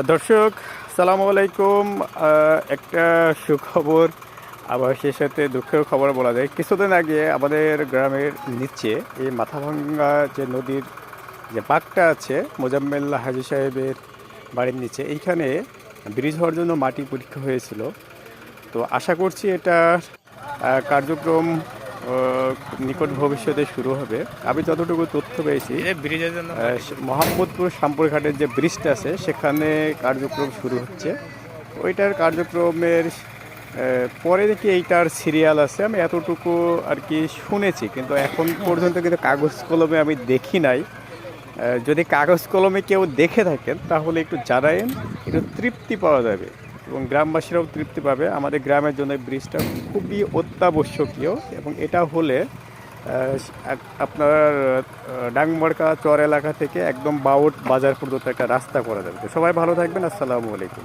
দর্শক, সালামু আলাইকুম। একটা সুখবর, আবার সেই সাথে দুঃখের খবর বলা যায়। কিছুদিন আগে আমাদের গ্রামের নিচে এই মাথাভাঙ্গা যে নদীর যে বাঁকটা আছে, মোজাম্মেল হাজি সাহেবের বাড়ির নিচে, এইখানে ব্রিজ হওয়ার জন্য মাটি পরীক্ষা হয়েছিল। তো আশা করছি এটা কার্যক্রম নিকট ভবিষ্যতে শুরু হবে। আমি যতটুকু তথ্য পেয়েছি মোহাম্মদপুর শামপুরঘাটের যে ব্রিজটা আছে সেখানে কার্যক্রম শুরু হচ্ছে। ওইটার কার্যক্রমের পরে দেখি এইটার সিরিয়াল আছে আমি এতটুকু আর কি শুনেছি কিন্তু এখন পর্যন্ত কিন্তু কাগজ কলমে আমি দেখি নাই। যদি কাগজ কলমে কেউ দেখে থাকেন তাহলে একটু জানায়েন একটু তৃপ্তি পাওয়া যাবে। এবং গ্রামবাসীরাও তৃপ্তি পাবে। আমাদের গ্রামের জন্য ব্রিজটা খুবই অত্যাবশ্যকীয় এবং এটা হলে আপনার ডাংবড়কা চর এলাকা থেকে একদম বাউট বাজার পর্যন্ত একটা রাস্তা করা যাবে। সবাই ভালো থাকবেন। আসসালামু আলাইকুম।